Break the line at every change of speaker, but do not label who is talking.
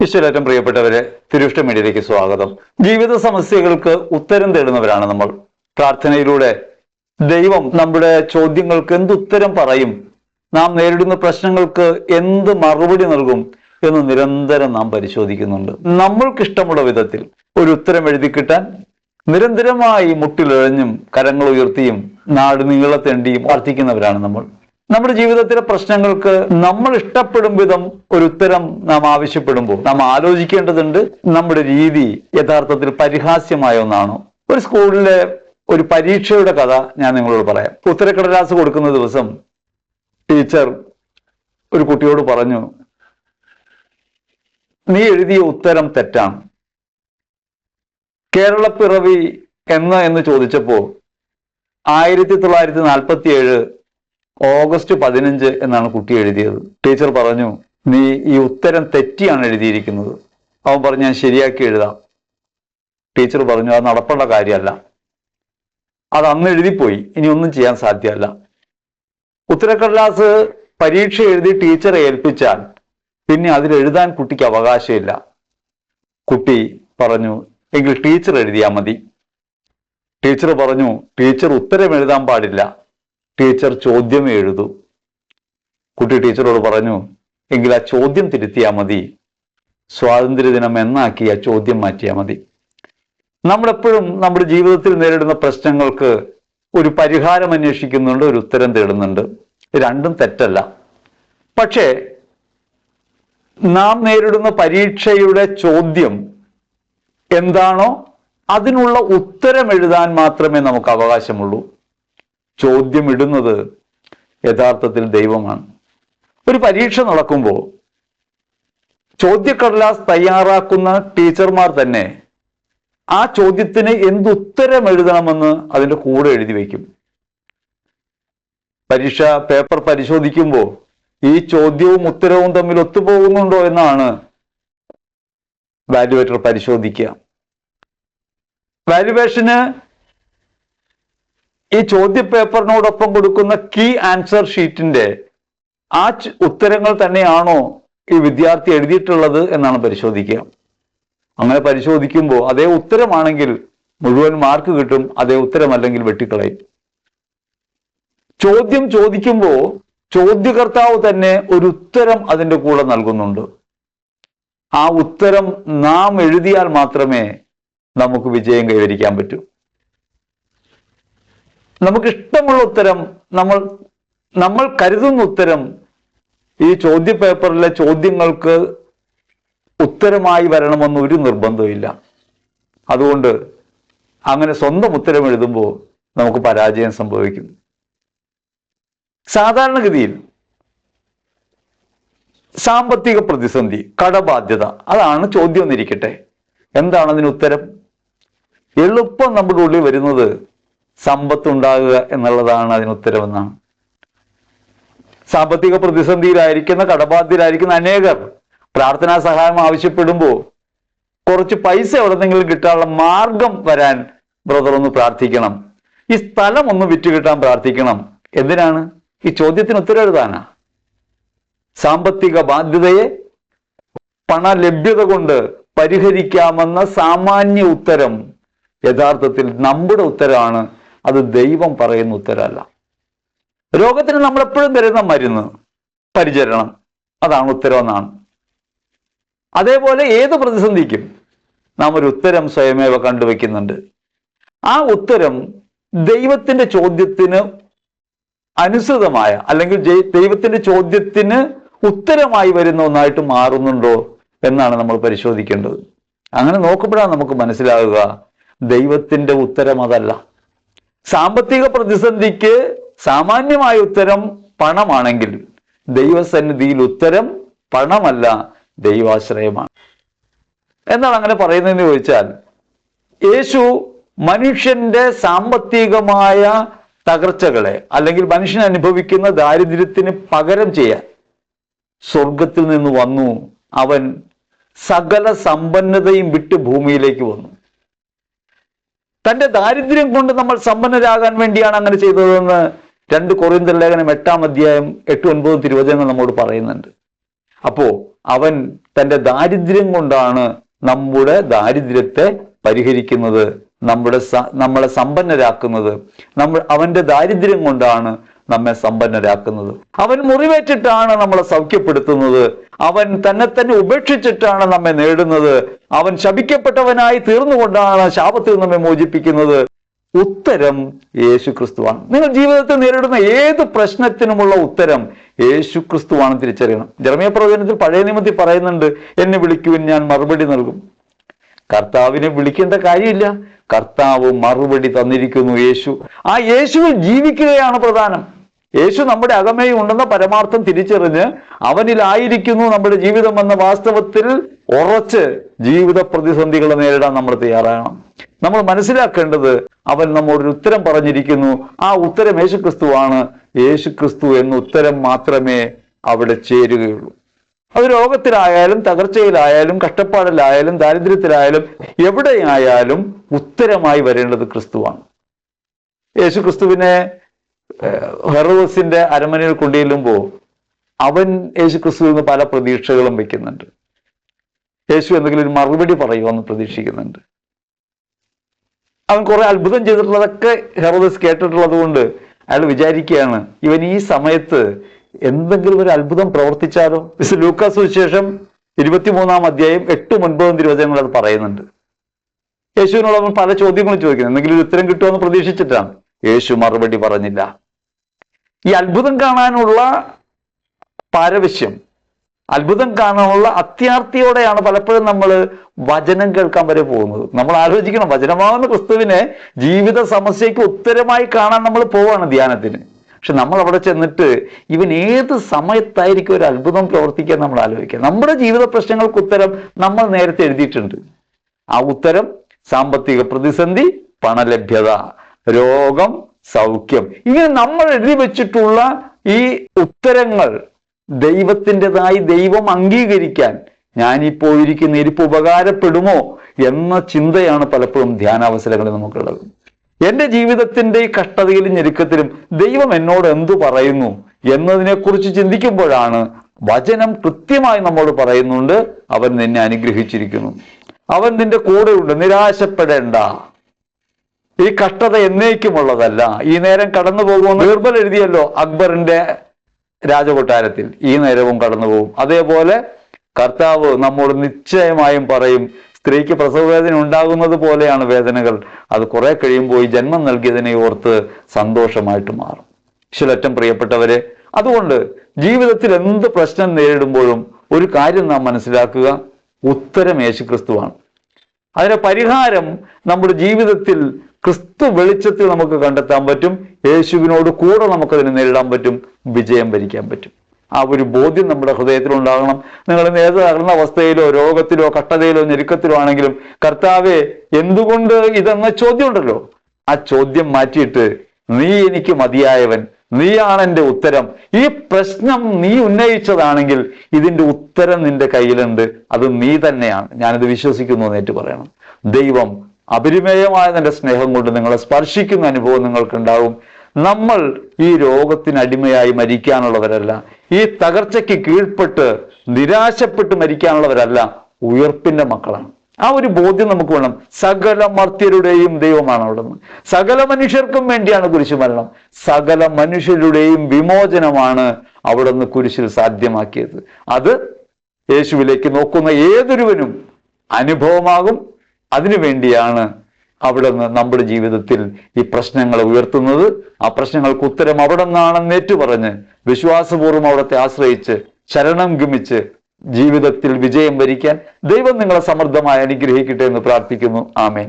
ഈശ്വരേറ്റം പ്രിയപ്പെട്ടവരെ തിരുവിഷ്ട മീഡിയയിലേക്ക് സ്വാഗതം. ജീവിത സമസ്യകൾക്ക് ഉത്തരം തേടുന്നവരാണ് നമ്മൾ. പ്രാർത്ഥനയിലൂടെ ദൈവം നമ്മുടെ ചോദ്യങ്ങൾക്ക് എന്ത് ഉത്തരം പറയും? നാം നേരിടുന്ന പ്രശ്നങ്ങൾക്ക് എന്ത് മറുപടി നൽകും എന്ന് നിരന്തരം നാം പരിശോധിക്കുന്നുണ്ട്. നമ്മൾക്കിഷ്ടമുള്ള വിധത്തിൽ ഒരു ഉത്തരം എഴുതി കിട്ടാൻ നിരന്തരമായി മുട്ടിലിഴഞ്ഞും കരങ്ങൾ ഉയർത്തിയും നാട് നീളത്തേണ്ടിയും പ്രാർത്ഥിക്കുന്നവരാണ് നമ്മൾ. നമ്മുടെ ജീവിതത്തിലെ പ്രശ്നങ്ങൾക്ക് നമ്മൾ ഇഷ്ടപ്പെടും വിധം ഒരു ഉത്തരം നാം ആവശ്യപ്പെടുമ്പോൾ നാം ആലോചിക്കേണ്ടതുണ്ട് നമ്മുടെ രീതി യഥാർത്ഥത്തിൽ പരിഹാസ്യമായ ഒന്നാണോ? ഒരു സ്കൂളിലെ ഒരു പരീക്ഷയുടെ കഥ ഞാൻ നിങ്ങളോട് പറയാം. ഉത്തരക്കടലാസ് കൊടുക്കുന്ന ദിവസം ടീച്ചർ ഒരു കുട്ടിയോട് പറഞ്ഞു നീ എഴുതിയ ഉത്തരം തെറ്റാണ്. കേരളപ്പിറവി എന്ന് എന്ന് ചോദിച്ചപ്പോൾ ആയിരത്തി തൊള്ളായിരത്തി നാൽപ്പത്തി ഏഴ് ഓഗസ്റ്റ് പതിനഞ്ച് എന്നാണ് കുട്ടി എഴുതിയത്. ടീച്ചർ പറഞ്ഞു നീ ഈ ഉത്തരം തെറ്റിയാണ് എഴുതിയിരിക്കുന്നത്. അവൻ പറഞ്ഞു ഞാൻ ശരിയാക്കി എഴുതാം. ടീച്ചർ പറഞ്ഞു അത് നടപ്പുള്ള കാര്യമല്ല. അത് അന്ന് എഴുതിപ്പോയി. ഇനി ഒന്നും ചെയ്യാൻ സാധ്യമല്ല. ഉത്തരക്കടലാസ് പരീക്ഷ എഴുതി ടീച്ചറെ ഏൽപ്പിച്ചാൽ പിന്നെ അതിലെഴുതാൻ കുട്ടിക്ക് അവകാശമില്ല. കുട്ടി പറഞ്ഞു എങ്കിൽ ടീച്ചർ എഴുതിയാൽ മതി. ടീച്ചർ പറഞ്ഞു ടീച്ചർ ഉത്തരം എഴുതാൻ പാടില്ല. ടീച്ചർ ചോദ്യം എഴുതു. കുട്ടി ടീച്ചറോട് പറഞ്ഞു എങ്കിൽ ആ ചോദ്യം തിരുത്തിയാൽ മതി. സ്വാതന്ത്ര്യദിനം എന്നാക്കി ആ ചോദ്യം മാറ്റിയാൽ മതി. നമ്മളെപ്പോഴും നമ്മുടെ ജീവിതത്തിൽ നേരിടുന്ന പ്രശ്നങ്ങൾക്ക് ഒരു പരിഹാരം അന്വേഷിക്കുന്നുണ്ട് ഒരു ഉത്തരം തേടുന്നുണ്ട്. രണ്ടും തെറ്റല്ല. പക്ഷേ നാം നേരിടുന്ന പരീക്ഷയുടെ ചോദ്യം എന്താണോ അതിനുള്ള ഉത്തരം എഴുതാൻ മാത്രമേ നമുക്ക് അവകാശമുള്ളൂ. ചോദ്യം ഇടുന്നത് യഥാർത്ഥത്തിൽ ദൈവമാണ്. ഒരു പരീക്ഷ നടക്കുമ്പോൾ ചോദ്യക്കടലാസ് തയ്യാറാക്കുന്ന ടീച്ചർമാർ തന്നെ ആ ചോദ്യത്തിന് എന്തുത്തരം എഴുതണമെന്ന് അതിന്റെ കൂടെ എഴുതി വയ്ക്കും. പരീക്ഷ പേപ്പർ പരിശോധിക്കുമ്പോൾ ഈ ചോദ്യവും ഉത്തരവും തമ്മിൽ ഒത്തുപോകുന്നുണ്ടോ എന്നാണ് വാല്യുവേറ്റർ പരിശോധിക്കുക. വാല്യുവേഷന് ഈ ചോദ്യ പേപ്പറിനോടൊപ്പം കൊടുക്കുന്ന കീ ആൻസർ ഷീറ്റിന്റെ ആ ഉത്തരങ്ങൾ തന്നെയാണോ ഈ വിദ്യാർത്ഥി എഴുതിയിട്ടുള്ളത് എന്നാണ് പരിശോധിക്കുക. അങ്ങനെ പരിശോധിക്കുമ്പോൾ അതേ ഉത്തരമാണെങ്കിൽ മുഴുവൻ മാർക്ക് കിട്ടും അതേ ഉത്തരമല്ലെങ്കിൽ വെട്ടിക്കളയും. ചോദ്യം ചോദിക്കുമ്പോൾ ചോദ്യകർത്താവ് തന്നെ ഒരു ഉത്തരം അതിന്റെ കൂടെ നൽകുന്നുണ്ട്. ആ ഉത്തരം നാം എഴുതിയാൽ മാത്രമേ നമുക്ക് വിജയം കൈവരിക്കാൻ പറ്റൂ. നമുക്ക് ഇഷ്ടമുള്ള ഉത്തരം നമ്മൾ നമ്മൾ കരുതുന്ന ഉത്തരം ഈ ചോദ്യ പേപ്പറിലെ ചോദ്യങ്ങൾക്ക് ഉത്തരമായി വരണമെന്ന് ഒരു നിർബന്ധമില്ല അതുകൊണ്ട് അങ്ങനെ സ്വന്തം ഉത്തരം എഴുതുമ്പോൾ നമുക്ക് പരാജയം സംഭവിക്കും സാധാരണഗതിയിൽ സാമ്പത്തിക പ്രതിസന്ധി കടബാധ്യത അതാണ് ചോദ്യം എന്നിരിക്കട്ടെ എന്താണ് അതിന് ഉത്തരം? എളുപ്പം നമ്മുടെ ഉള്ളിൽ വരുന്നത് സമ്പത്ത് ഉണ്ടാകുക എന്നുള്ളതാണ് അതിന് ഉത്തരവെന്നാണ് സാമ്പത്തിക പ്രതിസന്ധിയിലായിരിക്കുന്ന കടബാധ്യരായിരിക്കുന്ന അനേകർ പ്രാർത്ഥനാ സഹായം ആവശ്യപ്പെടുമ്പോൾ കുറച്ച് പൈസ എവിടെന്നെങ്കിലും കിട്ടാനുള്ള മാർഗം വരാൻ ബ്രദർ ഒന്ന് പ്രാർത്ഥിക്കണം. ഈ സ്ഥലം ഒന്ന് വിറ്റ് കിട്ടാൻ പ്രാർത്ഥിക്കണം. എന്തിനാണ്? ഈ ചോദ്യത്തിന് ഉത്തരം എഴുതാനാ. സാമ്പത്തിക ബാധ്യതയെ പണലഭ്യത കൊണ്ട് പരിഹരിക്കാമെന്ന സാമാന്യ ഉത്തരം യഥാർത്ഥത്തിൽ നമ്മുടെ ഉത്തരമാണ്. അത് ദൈവം പറയുന്ന ഉത്തരമല്ല. രോഗത്തിന് നമ്മൾ എപ്പോഴും തരുന്ന മരുന്ന് പരിചരണം. അതാണ് ഉത്തരവെന്നാണ് അതേപോലെ ഏത് പ്രതിസന്ധിക്കും നാം ഒരു ഉത്തരം സ്വയമേവ കണ്ടുവെക്കുന്നുണ്ട് ആ ഉത്തരം ദൈവത്തിന്റെ ചോദ്യത്തിന് അനുസൃതമായ അല്ലെങ്കിൽ ദൈവത്തിന്റെ ചോദ്യത്തിന് ഉത്തരമായി വരുന്ന ഒന്നായിട്ട് മാറുന്നുണ്ടോ എന്നാണ് നമ്മൾ പരിശോധിക്കേണ്ടത്. അങ്ങനെ നോക്കുമ്പോഴാണ് നമുക്ക് മനസ്സിലാകുക ദൈവത്തിന്റെ ഉത്തരം അതല്ല. സാമ്പത്തിക പ്രതിസന്ധിക്ക് സാമാന്യമായ ഉത്തരം പണമാണെങ്കിൽ ദൈവസന്നിധിയിൽ ഉത്തരം പണമല്ല ദൈവാശ്രയമാണ്. എന്താണ് അങ്ങനെ പറയുന്നതെന്ന് ചോദിച്ചാൽ യേശു മനുഷ്യന്റെ സാമ്പത്തികമായ തകർച്ചകളെ അല്ലെങ്കിൽ മനുഷ്യൻ അനുഭവിക്കുന്ന ദാരിദ്ര്യത്തിന് പകരം ചെയ്യാൻ സ്വർഗത്തിൽ നിന്ന് വന്നു. അവൻ സകല സമ്പന്നതയും വിട്ട് ഭൂമിയിലേക്ക് വന്നു. തന്റെ ദാരിദ്ര്യം കൊണ്ട് നമ്മൾ സമ്പന്നരാകാൻ വേണ്ടിയാണ് അങ്ങനെ ചെയ്തതെന്ന് രണ്ട് കൊറിന്തർ ലേഖനം എട്ടാം അധ്യായം എട്ട് ഒൻപതും തിരുവചനങ്ങൾ നമ്മോട് പറയുന്നുണ്ട്. അപ്പോ അവൻ തന്റെ ദാരിദ്ര്യം കൊണ്ടാണ് നമ്മുടെ ദാരിദ്ര്യത്തെ പരിഹരിക്കുന്നത് നമ്മുടെ നമ്മളെ സമ്പന്നരാക്കുന്നത്. നമ്മൾ അവന്റെ ദാരിദ്ര്യം കൊണ്ടാണ് നമ്മെ സമ്പന്നരാക്കുന്നത്. അവൻ മുറിവേറ്റിട്ടാണ് നമ്മളെ സൗഖ്യപ്പെടുത്തുന്നത്. അവൻ തന്നെ തന്നെ ഉപേക്ഷിച്ചിട്ടാണ് നമ്മെ നേടുന്നത്. അവൻ ശപിക്കപ്പെട്ടവനായി തീർന്നുകൊണ്ടാണ് ശാപത്തിൽ നമ്മെ മോചിപ്പിക്കുന്നത്. ഉത്തരം യേശു ക്രിസ്തുവാണ് നിങ്ങൾ ജീവിതത്തിൽ നേരിടുന്ന ഏത് പ്രശ്നത്തിനുമുള്ള ഉത്തരം യേശു ക്രിസ്തുവാണ് തിരിച്ചറിയണം. ജർമ്മയ പ്രവചനത്തിൽ പഴയ നിയമത്തിൽ പറയുന്നുണ്ട് എന്നെ വിളിക്കുവിൻ ഞാൻ മറുപടി നൽകും. കർത്താവിനെ വിളിക്കേണ്ട കാര്യമില്ല. കർത്താവ് മറുപടി തന്നിരിക്കുന്നു യേശു. ആ യേശുവിൽ ജീവിക്കുകയാണ് പ്രധാനം. യേശു നമ്മുടെ അകമേ ഉണ്ടെന്ന പരമാർത്ഥം തിരിച്ചറിഞ്ഞ് അവനിലായിരിക്കുന്നു നമ്മുടെ ജീവിതം എന്ന വാസ്തവത്തിൽ ഉറച്ച് ജീവിത പ്രതിസന്ധികളെ നേരിടാൻ നമ്മൾ തയ്യാറാകണം. നമ്മൾ മനസ്സിലാക്കേണ്ടത് അവൻ നമ്മോടൊരു ഉത്തരം പറഞ്ഞിരിക്കുന്നു. ആ ഉത്തരം യേശുക്രിസ്തുവാണ്. യേശുക്രിസ്തു എന്ന ഉത്തരം മാത്രമേ അവിടെ ചേരുകയുള്ളൂ. അത് രോഗത്തിലായാലും തകർച്ചയിലായാലും കഷ്ടപ്പാടിലായാലും ദാരിദ്ര്യത്തിലായാലും എവിടെയായാലും ഉത്തരമായി വരേണ്ടത് ക്രിസ്തുവാണ്. യേശു ക്രിസ്തുവിനെ ഹെറോസിന്റെ അരമനയിൽ കൊണ്ടുചെല്ലുമ്പോൾ അവൻ യേശു ക്രിസ്തുവിൽ നിന്ന് പല പ്രതീക്ഷകളും വെക്കുന്നുണ്ട്. യേശു എന്തെങ്കിലും ഒരു മറുപടി പറയുമെന്ന് പ്രതീക്ഷിക്കുന്നുണ്ട്. അവൻ കുറെ അത്ഭുതം ചെയ്തിട്ടുള്ളതൊക്കെ ഹെറോദസ് കേട്ടിട്ടുള്ളത് കൊണ്ട് അയാൾ വിചാരിക്കുകയാണ് ഇവൻ ഈ സമയത്ത് എന്തെങ്കിലും ഒരു അത്ഭുതം പ്രവർത്തിച്ചാലോ മിസ് ലൂക്കാസ് സുവിശേഷം ഇരുപത്തിമൂന്നാം അധ്യായം എട്ടും ഒൻപതും തിരുവചനങ്ങൾ അത് പറയുന്നുണ്ട്. യേശുവിനോട് അവൻ പല ചോദ്യങ്ങളും ചോദിക്കുന്നു എന്തെങ്കിലും ഒരു ഉത്തരം കിട്ടുമെന്ന് പ്രതീക്ഷിച്ചിട്ടാണ്? യേശു മറുപടി പറഞ്ഞില്ല. ഈ അത്ഭുതം കാണാനുള്ള പാരവശ്യം അത്ഭുതം കാണാനുള്ള അത്യാർത്തിയോടെയാണ് പലപ്പോഴും നമ്മൾ വചനം കേൾക്കാൻ വരെ പോകുന്നത്. നമ്മൾ ആലോചിക്കണം വചനമാകുന്ന ക്രിസ്തുവിനെ ജീവിത സമസ്യയ്ക്ക് ഉത്തരമായി കാണാൻ നമ്മൾ പോവാണ് ധ്യാനത്തിന്. പക്ഷെ നമ്മൾ അവിടെ ചെന്നിട്ട് ഇവൻ ഏത് സമയത്തായിരിക്കും ഒരു അത്ഭുതം പ്രവർത്തിക്കാൻ നമ്മൾ ആലോചിക്കുക? നമ്മുടെ ജീവിത പ്രശ്നങ്ങൾക്ക് ഉത്തരം നമ്മൾ നേരത്തെ എഴുതിയിട്ടുണ്ട്. ആ ഉത്തരം സാമ്പത്തിക പ്രതിസന്ധി പണലഭ്യത രോഗം സൗഖ്യം. ഇങ്ങനെ നമ്മൾ എഴുതി വെച്ചിട്ടുള്ള ഈ ഉത്തരങ്ങൾ ദൈവത്തിന്റെതായി ദൈവം അംഗീകരിക്കാൻ ഞാനിപ്പോ ഇരിക്കുന്ന ഇരിപ്പ് ഉപകാരപ്പെടുമോ എന്ന ചിന്തയാണ് പലപ്പോഴും ധ്യാനാവസരങ്ങളിൽ നമുക്കുള്ളത്. എന്റെ ജീവിതത്തിന്റെ ഈ കഷ്ടതയിലും ഞെരുക്കത്തിലും ദൈവം എന്നോട് എന്തു പറയുന്നു എന്നതിനെക്കുറിച്ച് ചിന്തിക്കുമ്പോഴാണ് വചനം കൃത്യമായി നമ്മോട് പറയുന്നുണ്ട് അവൻ നിന്നെ അനുഗ്രഹിച്ചിരിക്കുന്നു. അവൻ നിന്റെ കൂടെയുണ്ട് നിരാശപ്പെടേണ്ട. ഈ കഷ്ടത എന്നേക്കുമുള്ളതല്ല. ഈ നേരം കടന്നു പോകുമെന്ന് ബീർബൽ എഴുതിയല്ലോ അക്ബറിന്റെ രാജകൊട്ടാരത്തിൽ. ഈ നേരവും കടന്നു പോകും. അതേപോലെ കർത്താവ് നമ്മോട് നിശ്ചയമായും പറയും സ്ത്രീക്ക് പ്രസവവേദന ഉണ്ടാകുന്നത് പോലെയാണ് വേദനകൾ. അത് കുറെ കഴിയുമ്പോൾ ഈ ജന്മം നൽകിയതിനെ ഓർത്ത് സന്തോഷമായിട്ട് മാറും. ശിലറ്റം പ്രിയപ്പെട്ടവരെ അതുകൊണ്ട് ജീവിതത്തിൽ എന്ത് പ്രശ്നം നേരിടുമ്പോഴും ഒരു കാര്യം നാം മനസ്സിലാക്കുക ഉത്തരം യേശുക്രിസ്തുവാണ്. അതിന്റെ പരിഹാരം നമ്മുടെ ജീവിതത്തിൽ ക്രിസ്തു വെളിച്ചത്തിൽ നമുക്ക് കണ്ടെത്താൻ പറ്റും യേശുവിനോട് കൂടെ നമുക്കതിനെ നേരിടാൻ പറ്റും വിജയം ഭരിക്കാൻ പറ്റും. ആ ഒരു ബോധ്യം നമ്മുടെ ഹൃദയത്തിൽ ഉണ്ടാകണം. നിങ്ങൾ ഏത് തകർന്ന അവസ്ഥയിലോ രോഗത്തിലോ കട്ടതയിലോ ഞെരുക്കത്തിലോ ആണെങ്കിലും കർത്താവെ എന്തുകൊണ്ട് ഇതെന്ന ചോദ്യം ഉണ്ടല്ലോ ആ ചോദ്യം മാറ്റിയിട്ട് നീ എനിക്ക് മതിയായവൻ നീയാണ് എന്റെ ഉത്തരം. ഈ പ്രശ്നം നീ ഉന്നയിച്ചതാണെങ്കിൽ ഇതിന്റെ ഉത്തരം നിന്റെ കയ്യിലുണ്ട്. അത് നീ തന്നെയാണ്. ഞാനിത് വിശ്വസിക്കുന്നു എന്നേറ്റ് പറയണം. ദൈവം അപരിമേയമായ തന്റെ സ്നേഹം കൊണ്ട് നിങ്ങളെ സ്പർശിക്കുന്ന അനുഭവം നിങ്ങൾക്കുണ്ടാവും നമ്മൾ ഈ രോഗത്തിന് അടിമയായി മരിക്കാനുള്ളവരല്ല. ഈ തകർച്ചയ്ക്ക് കീഴ്പ്പെട്ട് നിരാശപ്പെട്ട് മരിക്കാനുള്ളവരല്ല ഉയർപ്പിന്റെ മക്കളാണ്. ആ ഒരു ബോധ്യം നമുക്ക് വേണം. സകല മർത്യരുടെയും ദൈവമാണ് അവിടെ നിന്ന് സകല മനുഷ്യർക്കും വേണ്ടിയാണ് കുരിശ് മരണം. സകല മനുഷ്യരുടെയും വിമോചനമാണ് അവിടെ നിന്ന് കുരിശിൽ സാധ്യമാക്കിയത്. അത് യേശുവിലേക്ക് നോക്കുന്ന ഏതൊരുവനും അനുഭവമാകും. അതിനു വേണ്ടിയാണ് അവിടെ നിന്ന് നമ്മുടെ ജീവിതത്തിൽ ഈ പ്രശ്നങ്ങൾ ഉയർത്തുന്നത്. ആ പ്രശ്നങ്ങൾക്ക് ഉത്തരം അവിടെ നിന്നാണെന്ന് ഏറ്റുപറഞ്ഞ് വിശ്വാസപൂർവം അവിടത്തെ ആശ്രയിച്ച് ശരണം ഗമിച്ച് ജീവിതത്തിൽ വിജയം വരിക്കാൻ ദൈവം നിങ്ങളെ സമൃദ്ധമായി അനുഗ്രഹിക്കട്ടെ എന്ന് പ്രാർത്ഥിക്കുന്നു. ആമേൻ.